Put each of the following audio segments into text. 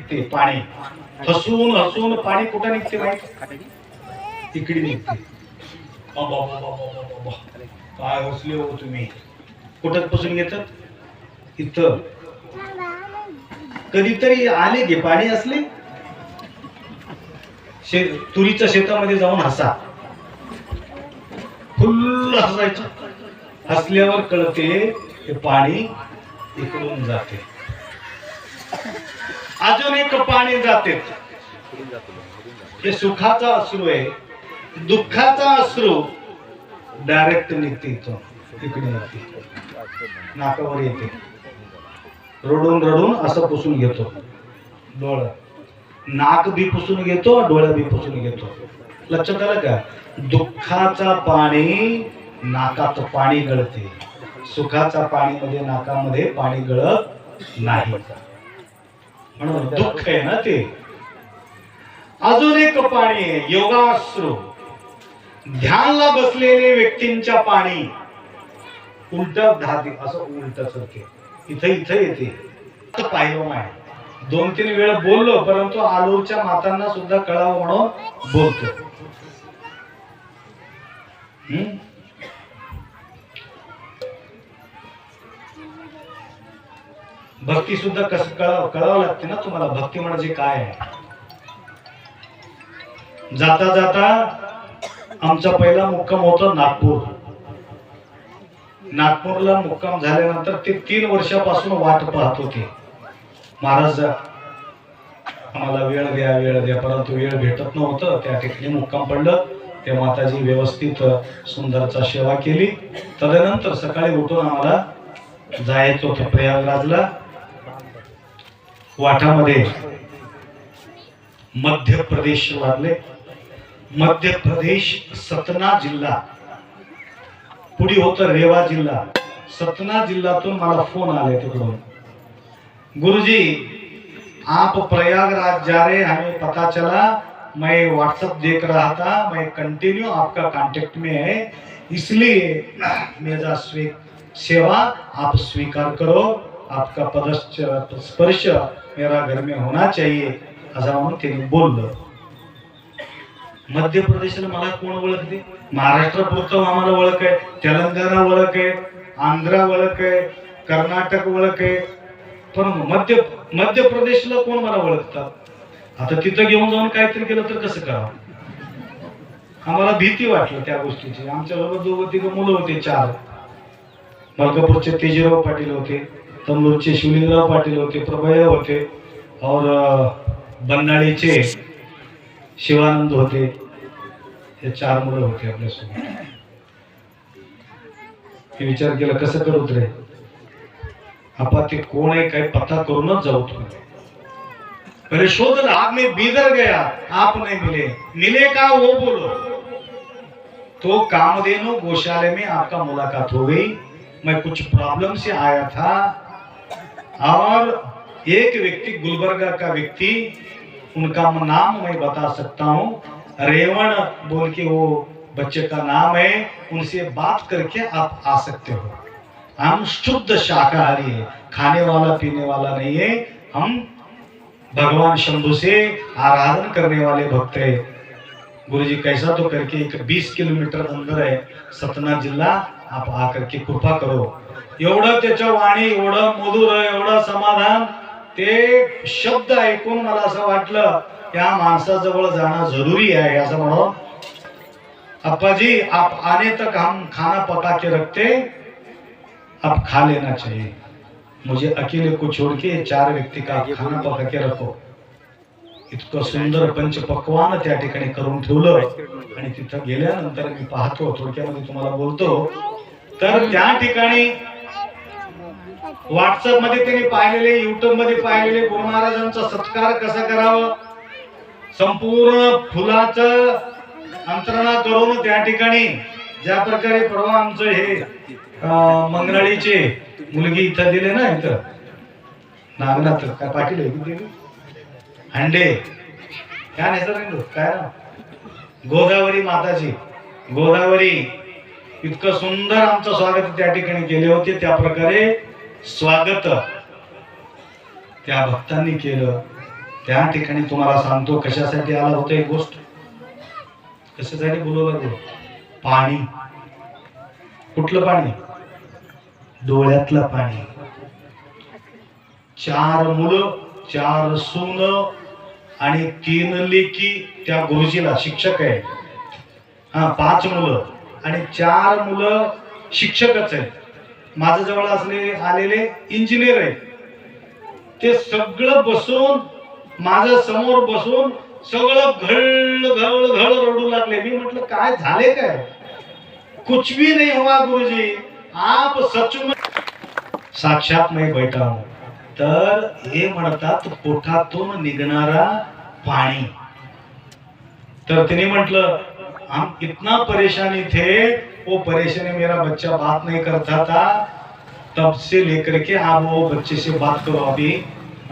निघते पाणी. हसून हसून पाणी कुठं निघते माहिती तिकडे निघते. काय हसले हो तुम्ही? कुठं पसून घेतात? इथं. कधीतरी आले घे पाणी असले? शे तुरीच्या शेतामध्ये जाऊन हसा. फुल्ल हसायचं. हसल्यावर कळते हे पाणी इकडून जाते. अजून एक पाणी जाते. हे सुखाचा अश्रू आहे दुःखाचा अश्रू डायरेक्ट निघते इथं इकडे नाकावर येते. रडून रडून असं पुसून घेतो. डोळा. नाक बी पुसून घेतो डोळा बी पुसून घेतो. लक्षात आलं का? दुःखाचा पाणी नाकात पाणी गळते. सुखाचा पाणीमध्ये नाकामध्ये पाणी गळत नाही. म्हणून दुःख आहे ना ते. अजून एक पाणी आहे योगाश्रू. ध्यानला बसलेले व्यक्तींच्या पाणी. उलट धाते असं उलट सरके इथं इथं येते. पाहिलं नाही दोन तीन वेळ बोललो परंतु आलूरच्या मातांना सुद्धा कळावं म्हणून बोलतो. भक्ती सुद्धा कसं कळावं कळावं लागते ना तुम्हाला? भक्ती म्हणजे काय? आहे जाता जाता आमचा पहिला मुक्काम होता नागपूर. नागपूरला मुक्काम झाल्यानंतर ते तीन वर्षापासून वाट पाहत होते. महाराज आम्हाला वेळ द्या वेळ द्या परंतु वेळ भेटत नव्हतं. त्या ठिकाणी मुक्काम पडलं. ते माताजी व्यवस्थित सुंदरचा सेवा केली. तदनंतर सकाळी उठून आम्हाला जायचं होतं प्रयागराजला. वाटामध्ये मध्य प्रदेश लागले मध्य प्रदेश सतना जिल्हा. पुढे होतं रेवा जिल्हा. सतना जिल्ह्यातून मला फोन आले तिकडून. गुरुजी आप प्रयागराज जा रहे हमें पता चला. मैं व्हाट्सअप देख रहा था मैं कंटिन्यू आपका कांटेक्ट में है. इसलिए मेरा स्वी सेवा आप स्वीकार करो. आपका पदस्च स्पर्श मेरा घर में होना चाहिए असं म्हणून त्यांनी बोललं. मध्य प्रदेशला मला कोण ओळखते? महाराष्ट्रापुरतं आम्हाला ओळख आहे तेलंगणा ओळख आहे आंध्रा ओळख आहे कर्नाटक ओळख आहे. पण मध्य मध्य प्रदेशला कोण मला ओळखतात आता तिथं घेऊन जाऊन काहीतरी केलं तर कसं करावं? आम्हाला भीती वाटली त्या गोष्टीची. आमच्या बरोबर दोघं तिघं मुलं होते चार. मलकापूरचे तेजीराव पाटील होते. तंदूरचे शिवलिंगराव पाटील होते प्रभय होते और बन्नाळीचे शिवानंद होते. हे चार मुलं होते आपल्यासोबत. विचार केला कसं करू रे आपा ते कोण आहे काय पता करूनच जाऊ तुम्ही. पहले शोध ला आप में बीदर गया आप नहीं मिले. मिले का वो बोलो. तो कामधेनु गौशाले में आपका मुलाकात हो गई. मैं कुछ प्रॉब्लम से आया था और एक व्यक्ति, गुलबर्गा का व्यक्ति, उनका नाम मैं बता सकता हूँ। रेवण बोल के वो बच्चे का नाम है, उनसे बात करके आप आ सकते हो। हम शुद्ध शाकाहारी है, खाने वाला, पीने वाला नहीं है। हम भगवान शंभु से आराधन करने वाले भक्त है। गुरु जी कैसा तो करके एक 20 किलोमीटर अंदर आहे सतना जिल्हा आप आकर के कृपा करो। एवढं त्याच्या वाणी एवढं मधुर एवढं समाधान ते शब्द ऐकून मला असं वाटलं या माणसाजवळ जाणं जरुरी आहे असं म्हणून. अप्पाजी आप आने तक हम खाना पका के रखते आप खा लेना चाहिए। मुझे अकेले को छोड़ के चार व्यक्ती का खाना पका के रखो। इतकं सुंदर पंचपक्वान त्या ठिकाणी करून ठेवलं. आणि तिथं गेल्यानंतर मी पाहतो थोडक्यामध्ये तुम्हाला बोलतो. तर त्या ठिकाणी व्हॉट्सअपमध्ये त्यांनी पाहिलेले युट्यूबमध्ये पाहिलेले गुरु महाराजांचा सत्कार कसा करावा? संपूर्ण फुलाच अंतरणा करून त्या ठिकाणी ज्या प्रकारे परवा आमचं हे अं, मुलगी इथं दिले ना इथं. नागनाथ काय पाटील आहे हंडे काय नाही काय गोदावरी माताजी. गोदावरी इतकं सुंदर आमचं स्वागत त्या ठिकाणी केले होते. त्या प्रकारे स्वागत त्या भक्तांनी केलं. त्या ठिकाणी तुम्हाला सांगतो कशासाठी आला होता एक गोष्ट. कशासाठी बोलवलं लागलो? पाणी. कुठलं पाणी? डोळ्यातलं पाणी. चार मुलं चार सून आणि तीन लेकी त्या गुरुजीला शिक्षक आहे. हा पाच मुलं आणि चार मुलं शिक्षकच आहेत. माझ्या जवळ असले आलेले इंजिनियर आहेत. ते सगळं बसून माझ्यासमोर बसून सगळं घळ घळ घळ रडू लागले. मी म्हटलं काय झाले काय? कुछ भी नहीं हुआ गुरुजी. आप सचमुच साक्षात नाही बैठा हूं. तर हे म्हणतात पोटातून निघणारा पाणी. तर तिने म्हटलं हम इतना परेशानी थे वो परेशानी मेरा बच्चा बात नहीं करता था तब से लेकर के आप वो बच्चे से बात करो। अभी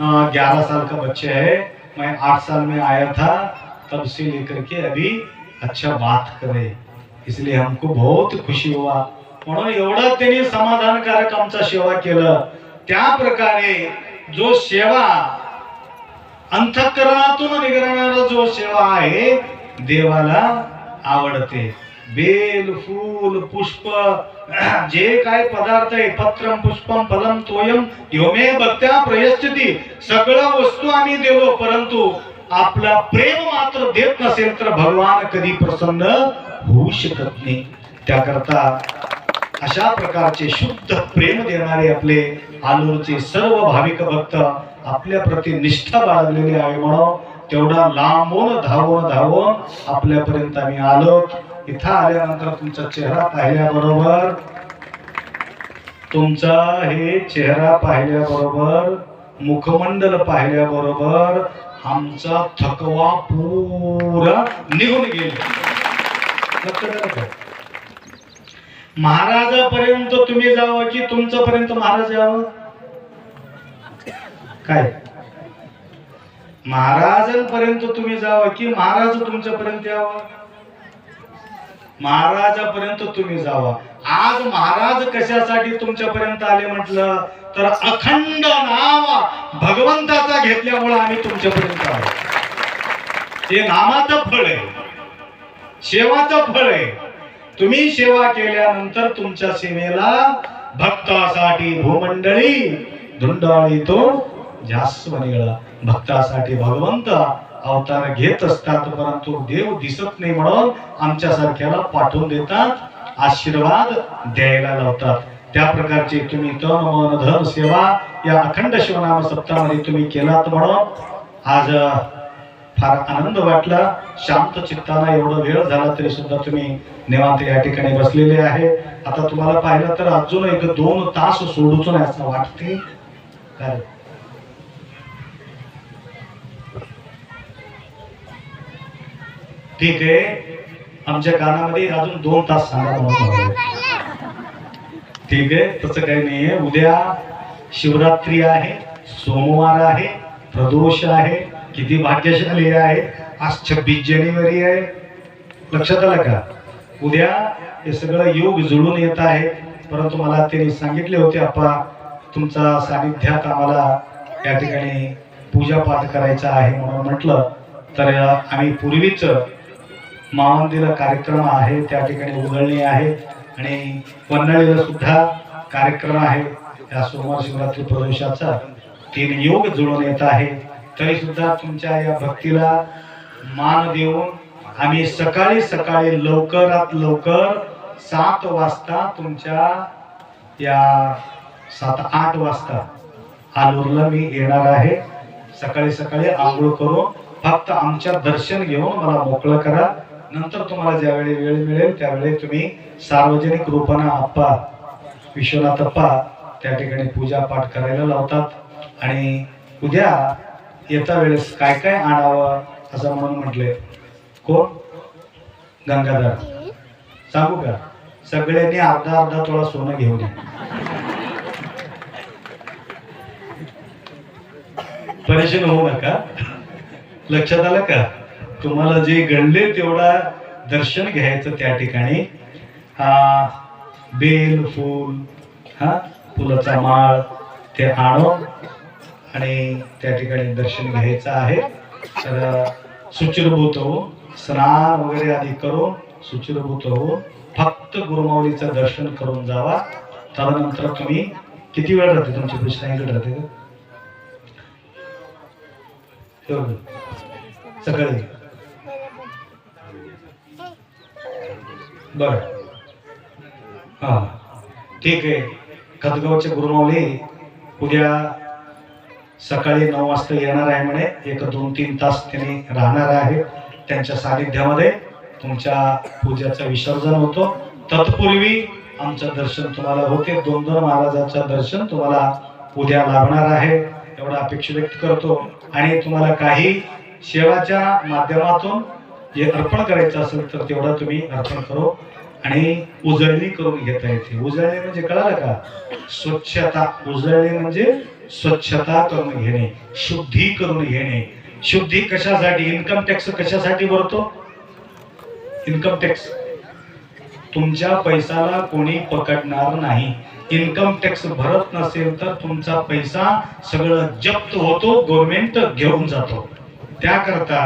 ग्यारह साल का बच्चा है मैं आठ साल में आया था तब से लेकर के अभी अच्छा बात करे। इसलिए हमको बहुत खुशी हुआ। म्हणून एवढं त्यांनी समाधानकारक आमचा सेवा केलं. त्या प्रकारे जो सेवा अंतःकरणातून निघणारा जो सेवा आहे देवाला आवडते. बेल फूल पुष्प जे काय पदार्थ आहे पत्रम पुष्पम फलम तोयम योमे भक्त्या प्रयश्चती सगळं वस्तू आम्ही देलो परंतु आपला प्रेम मात्र देत नसेल तर भगवान कधी प्रसन्न होऊ शकत नाही. त्याकरता अशा प्रकारचे शुद्ध प्रेम देणारे आपले आलूरचे सर्व भाविक भक्त आपल्या प्रती निष्ठा बाळगलेली आहे म्हणून तेवढा लांबून धावून धावून आपल्यापर्यंत आम्ही आलो. इथं आल्यानंतर तुमचा चेहरा पाहिल्याबरोबर तुमचा हे चेहरा पाहिल्याबरोबर मुखमंडल पाहिल्याबरोबर आमचा थकवा पुरा निघून गेला. महाराजापर्यंत तुम्ही जावं की तुमच्यापर्यंत महाराज यावं? काय? महाराजांपर्यंत तुम्ही जावं की महाराज तुमच्यापर्यंत यावं? महाराजापर्यंत तुम्ही जावा. आज महाराज कशासाठी तुमच्यापर्यंत आले म्हटलं? तर अखंड नाम भगवंताचा घेतल्यामुळे आम्ही तुमच्यापर्यंत आलो. ते नामाचं फळ आहे. शेवाचं फळ आहे. तुम्ही सेवा केल्यानंतर तुमच्या सेवेला भक्तासाठी भूमंडळी धुंडाळी तो जास्त भक्तासाठी भगवंत अवतार घेत असतात परंतु देव दिसत नाही म्हणून आमच्या सारख्याला पाठवून देतात आशीर्वाद द्यायला लावतात. त्या प्रकारची तुम्ही तन मन धन सेवा या अखंड शिवनाम सप्तामध्ये तुम्ही केलात म्हणून आज फार आनंद वाटला. शांत चित्ताना एवढा वेळ झाला तरी सुद्धा तुम्ही निवांत या ठिकाणी बसलेले आहे. आता तुम्हाला पाहिलं तर अजून एक दोन तास सोडूच नाही असं वाटते काय ठीक आहे. आमच्या कानामध्ये अजून दोन तास सांगा ठीक आहे. तसं काही नाहीये. उद्या शिवरात्री आहे सोमवार आहे प्रदोष आहे. किती भाग्यशाली आहे. आज छब्बीस जानेवारी आहे. लक्षात आलं का? उद्या हे सगळं योग जुळून येत आहे. परंतु मला त्यांनी सांगितले होते आपा तुमचा सानिध्यात आम्हाला या ठिकाणी पूजापाठ करायचा आहे म्हणून म्हटलं. तर आम्ही पूर्वीच महामंदिर कार्यक्रम आहे त्या ठिकाणी उघडणी आहे आणि पन्हाळीला सुद्धा कार्यक्रम आहे. या सोमवार शिवरात्री प्रदेशाचा तीन योग जुळून येत आहे. तरी सुद्धा तुमच्या या भक्तीला मान देऊन आम्ही सकाळी सकाळी लवकरात लवकर सात वाजता तुमच्या या सात आठ वाजता आलूरला मी येणार आहे. सकाळी सकाळी आंघोळ करून फक्त आमच्या दर्शन घेऊन मला मोकळं करा. नंतर तुम्हाला ज्यावेळी वेळ मिळेल त्यावेळी तुम्ही सार्वजनिक रूपानं आप्पा विश्वनाथ अप्पा त्या ठिकाणी पूजा पाठ करायला लावतात. आणि उद्या येता वेळेस काय काय आणावं असं म्हणून म्हटले. कोण? गंगाधर. सांगू का? सगळ्यांनी अर्धा अर्धा थोडा सोनं घेऊन या परेशान होऊ नका. लक्षात आलं का? तुम्हाला जे घडले तेवढा दर्शन घ्यायचं त्या ठिकाणी. हा बेल फूल हा फुलाचा माळ ते आणून आणि त्या ठिकाणी दर्शन घ्यायचं आहे. तर सुचिरभूत होऊन स्नान वगैरे आधी करून सुचिरभूत होऊन फक्त गुरुमाऊलीचं दर्शन करून जावा. त्यानंतर तुम्ही किती वेळ राहते तुमची कृष्णाईकडे राहते सकाळी. बर. हा. ठीक आहे. खतगावचे गुरुमाऊली उद्या सकाळी नऊ वाजता येणार आहे म्हणे. एक दोन तीन तास त्यांनी राहणार आहे त्यांच्या सानिध्यामध्ये. तुमच्या पूजाचं विसर्जन होतो. तत्पूर्वी आमचं दर्शन तुम्हाला होते. दोन दोन महाराजांचं दर्शन तुम्हाला उद्या लाभणार आहे. एवढा अपेक्षा व्यक्त करतो. आणि तुम्हाला काही सेवाच्या माध्यमातून जे अर्पण करायचं असेल तर तेवढं तुम्ही अर्पण करू. आणि उजळणी करून घेता येते. उजळणी म्हणजे कळालं का? स्वच्छता. उजळणी म्हणजे स्वच्छता करून घेणे शुद्धी करून घेणे. शुद्धी कशासाठी? इन्कम टॅक्स कशासाठी भरतो? इन्कम टॅक्स तुमच्या पैसाला कोणी पकडणार नाही. इन्कम टॅक्स भरत नसेल तर तुमचा पैसा सगळं जप्त होतो गव्हर्नमेंट घेऊन जातो. त्याकरता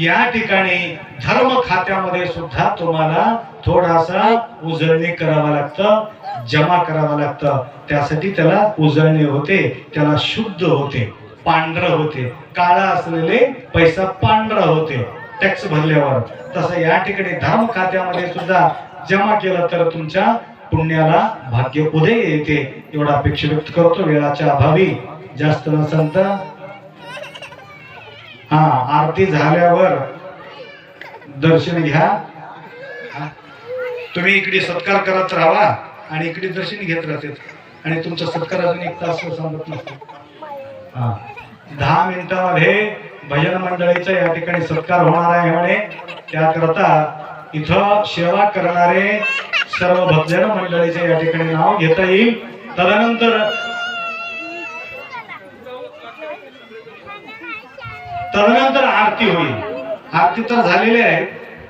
या ठिकाणी धर्म खात्यामध्ये सुद्धा तुम्हाला थोडासा उजळणी करावं लागतं जमा करावं लागतं. त्यासाठी त्याला उजळणी होते त्याला शुद्ध होते पांढरं होते. काळा असलेले पैसा पांढरा होते टॅक्स भरल्यावर. तसं या ठिकाणी धर्म खात्यामध्ये सुद्धा जमा केलं तर तुमच्या पुण्याला भाग्य उदय येते एवढा अपेक्षा व्यक्त करतो. वेळाच्या अभावी जास्त न तर हा आरती झाल्यावर दर्शन घ्या. तुम्ही इकडे सत्कार करत राहा आणि इकडे दर्शन घेत राहते. आणि तुमचा सत्कार अजून एक तास सांगत नसतो. दहा मिनिटामध्ये भजन मंडळीचा या ठिकाणी सत्कार होणार आहे म्हणे. त्याकरता इथं सेवा करणारे सर्व भजन मंडळीचे या ठिकाणी नाव घेता येईल. तदनंतर तदनंतर आरती होईल. आरती तर झालेली आहे.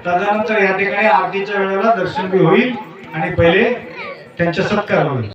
तदनंतर या ठिकाणी आरतीच्या वेळेला दर्शन बी होईल आणि पहिले त्यांचा सत्कार होईल.